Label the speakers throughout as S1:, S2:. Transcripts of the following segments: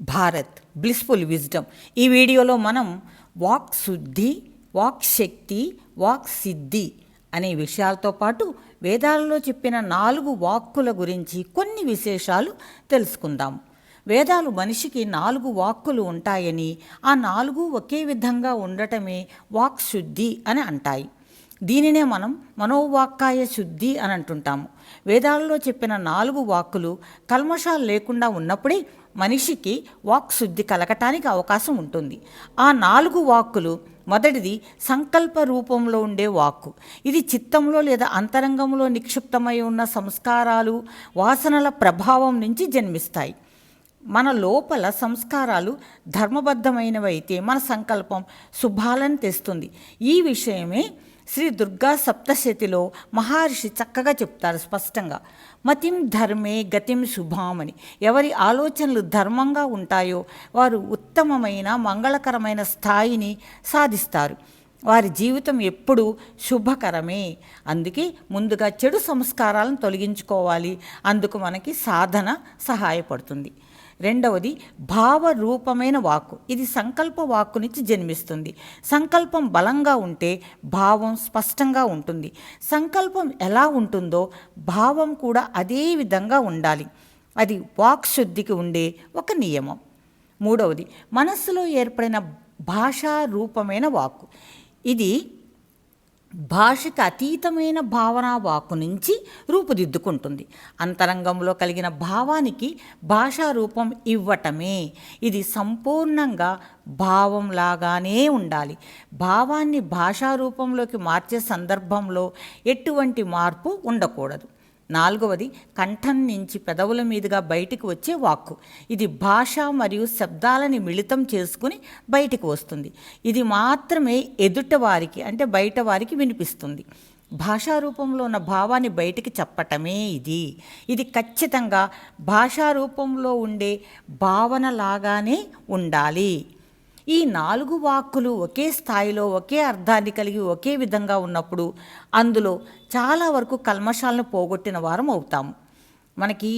S1: Bharat blissful wisdom ఈ వీడియోలో మనం వాక్ శుద్ధి వాక్ శక్తి వాక్ సిద్ధి అనే విషయాలతో పాటు వేదాలలో చెప్పిన నాలుగు వాక్కుల గురించి కొన్ని విశేషాలు తెలుసుకుందాం. వేదాలు మనిషికి నాలుగు వాక్కులు ఉంటాయని ఆ నాలుగు ఒకే విధంగా ఉండటమే వాక్ శుద్ధి అని అంటాయి. దీనినే మనం మనోవాక్కాయ శుద్ధి అని అంటుంటాము. వేదాలలో చెప్పిన నాలుగు వాక్కులు కల్మషాలు లేకుండా ఉన్నప్పుడే మనిషికి వాక్ శుద్ధి కలగటానికి అవకాశం ఉంటుంది. ఆ నాలుగు వాక్కులు మొదటిది సంకల్ప రూపంలో ఉండే వాక్కు. ఇది చిత్తంలో లేదా అంతరంగంలో నిక్షిప్తమై ఉన్న సంస్కారాలు వాసనల ప్రభావం నుంచి జన్మిస్తాయి. మన లోపల సంస్కారాలు ధర్మబద్ధమైనవైతే మన సంకల్పం శుభాలను తెస్తుంది. ఈ విషయమే శ్రీ దుర్గా సప్తశతిలో మహర్షి చక్కగా చెప్తారు స్పష్టంగా. మతిం ధర్మే గతిం శుభామని ఎవరి ఆలోచనలు ధర్మంగా ఉంటాయో వారు ఉత్తమమైన మంగళకరమైన స్థాయిని సాధిస్తారు. వారి జీవితం ఎప్పుడు శుభకరమే. అందుకే ముందుగా చెడు సంస్కారాలను తొలగించుకోవాలి. అందుకు మనకి సాధన సహాయపడుతుంది. రెండవది భావరూపమైన వాక్కు. ఇది సంకల్ప వాక్కు నుంచి జన్మిస్తుంది. సంకల్పం బలంగా ఉంటే భావం స్పష్టంగా ఉంటుంది. సంకల్పం ఎలా ఉంటుందో భావం కూడా అదే విధంగా ఉండాలి. అది వాక్ శుద్ధికి ఉండే ఒక నియమం. మూడవది మనస్సులో ఏర్పడిన భాషా రూపమైన వాక్కు. ఇది భాషకు అతీతమైన భావనా వాకు నుంచి రూపుదిద్దుకుంటుంది. అంతరంగంలో కలిగిన భావానికి భాషా రూపం ఇవ్వటమే. ఇది సంపూర్ణంగా భావంలాగానే ఉండాలి. భావాన్ని భాషా రూపంలోకి మార్చే సందర్భంలో ఎటువంటి మార్పు ఉండకూడదు. నాలుగవది కంఠం నుంచి పెదవుల మీదుగా బయటికి వచ్చే వాక్కు. ఇది భాష మరియు శబ్దాలని మిళితం చేసుకుని బయటికి వస్తుంది. ఇది మాత్రమే ఎదుట వారికి అంటే బయట వారికి వినిపిస్తుంది. భాషా రూపంలో ఉన్న భావాన్ని బయటికి చెప్పటమే ఇది. ఇది ఖచ్చితంగా భాషా రూపంలో ఉండే భావనలాగానే ఉండాలి. ఈ నాలుగు వాక్కులు ఒకే స్థాయిలో ఒకే అర్థాన్ని కలిగి ఒకే విధంగా ఉన్నప్పుడు అందులో చాలా వరకు కల్మషాలను పోగొట్టిన వారం అవుతాము. మనకి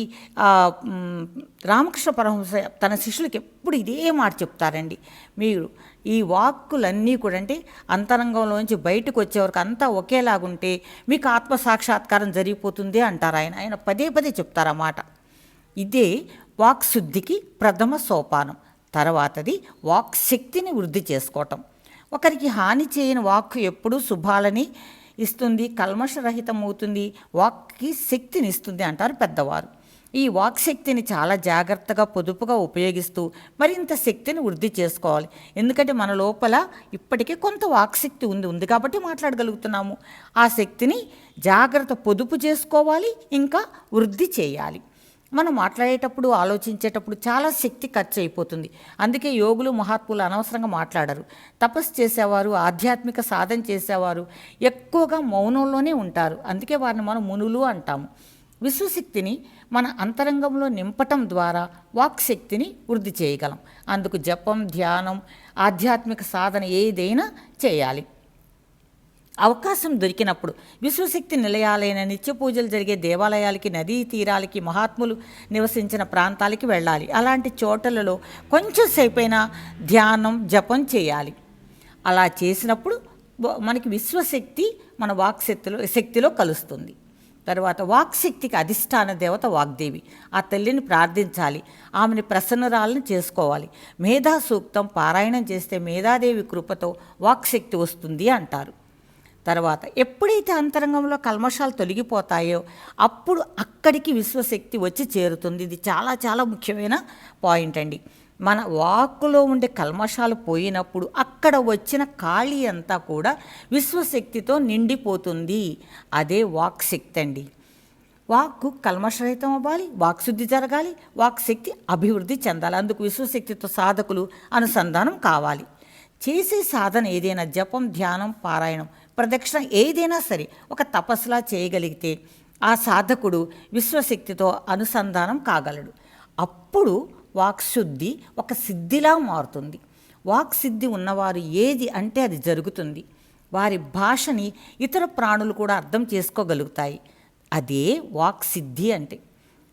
S1: రామకృష్ణ పరమహంస తన శిష్యులకి ఎప్పుడు ఇదే మాట చెప్తారండి. మీరు ఈ వాక్కులన్నీ కూడా అంటే అంతరంగంలోంచి బయటకు వచ్చేవరకు అంతా ఒకేలాగుంటే మీకు ఆత్మ సాక్షాత్కారం జరిగిపోతుంది అంటారు ఆయన. ఆయన పదే పదే చెప్తారు ఇదే వాక్శుద్ధికి ప్రథమ సోపానం. తర్వాతది వాక్ శక్తిని వృద్ధి చేసుకోవటం. ఒకరికి హాని చేయని వాక్ ఎప్పుడూ శుభాలని ఇస్తుంది కల్మషరహితమవుతుంది వాక్కి శక్తిని ఇస్తుంది అంటారు పెద్దవారు. ఈ వాక్ శక్తిని చాలా జాగ్రత్తగా పొదుపుగా ఉపయోగిస్తూ మరింత శక్తిని వృద్ధి చేసుకోవాలి. ఎందుకంటే మన లోపల ఇప్పటికే కొంత వాక్శక్తి ఉంది ఉంది కాబట్టి మాట్లాడగలుగుతున్నాము. ఆ శక్తిని జాగ్రత్త పొదుపు చేసుకోవాలి ఇంకా వృద్ధి చేయాలి. మనం మాట్లాడేటప్పుడు ఆలోచించేటప్పుడు చాలా శక్తి ఖర్చు అయిపోతుంది అందుకే యోగులు మహాత్ములు అనవసరంగా మాట్లాడరు. తపస్సు చేసేవారు ఆధ్యాత్మిక సాధన చేసేవారు ఎక్కువగా మౌనంలోనే ఉంటారు. అందుకే వారిని మనం మునులు అంటాము. విశ్వశక్తిని మన అంతరంగంలో నింపటం ద్వారా వాక్ శక్తిని వృద్ధి చేయగలం. అందుకు జపం ధ్యానం ఆధ్యాత్మిక సాధన ఏదైనా చేయాలి. అవకాశం దొరికినప్పుడు విశ్వశక్తి నిలయాలైన నిత్య పూజలు జరిగే దేవాలయాలకి నదీ తీరాలకి మహాత్ములు నివసించిన ప్రాంతాలకి వెళ్ళాలి. అలాంటి చోటలలో కొంచెం సేపైనా ధ్యానం జపం చేయాలి. అలా చేసినప్పుడు మనకి విశ్వశక్తి మన వాక్శక్తిలో శక్తిలో కలుస్తుంది. తర్వాత వాక్శక్తికి అధిష్టాన దేవత వాగ్దేవి. ఆ తల్లిని ప్రార్థించాలి. ఆమెని ప్రసన్నరాలను చేసుకోవాలి. మేధా సూక్తం పారాయణం చేస్తే మేధాదేవి కృపతో వాక్శక్తి వస్తుంది అంటారు. తర్వాత ఎప్పుడైతే అంతరంగంలో కల్మషాలు తొలగిపోతాయో అప్పుడు అక్కడికి విశ్వశక్తి వచ్చి చేరుతుంది. ఇది చాలా చాలా ముఖ్యమైన పాయింట్ అండి. మన వాక్కులో ఉండే కల్మషాలు పోయినప్పుడు అక్కడ వచ్చిన ఖాళీ అంతా కూడా విశ్వశక్తితో నిండిపోతుంది. అదే వాక్ శక్తి అండి. వాక్కు కల్మషరహితం అవ్వాలి వాక్శుద్ధి జరగాలి వాక్ శక్తి అభివృద్ధి చెందాలి. అందుకు విశ్వశక్తితో సాధకులు అనుసంధానం కావాలి. చేసే సాధన ఏదైనా జపం ధ్యానం పారాయణం ప్రదక్షిణ ఏదైనా సరే ఒక తపస్సులా చేయగలిగితే ఆ సాధకుడు విశ్వశక్తితో అనుసంధానం కాగలడు. అప్పుడు వాక్శుద్ధి ఒక సిద్ధిలా మారుతుంది. వాక్సిద్ధి ఉన్నవారు ఏది అంటే అది జరుగుతుంది. వారి భాషని ఇతర ప్రాణులు కూడా అర్థం చేసుకోగలుగుతాయి. అదే వాక్సిద్ధి అంటే.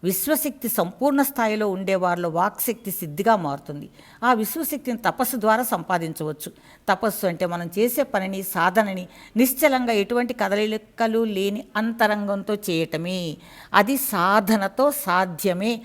S1: విశ్వశక్తి సంపూర్ణ స్థాయిలో ఉండే వారిలో వాక్శక్తి సిద్ధిగా మారుతుంది. ఆ విశ్వశక్తిని తపస్సు ద్వారా సంపాదించవచ్చు. తపస్సు అంటే మనం చేసే పనిని సాధనని నిశ్చలంగా ఎటువంటి కదలికలు లేని అంతరంగంతో చేయటమే. అది సాధనతో సాధ్యమే.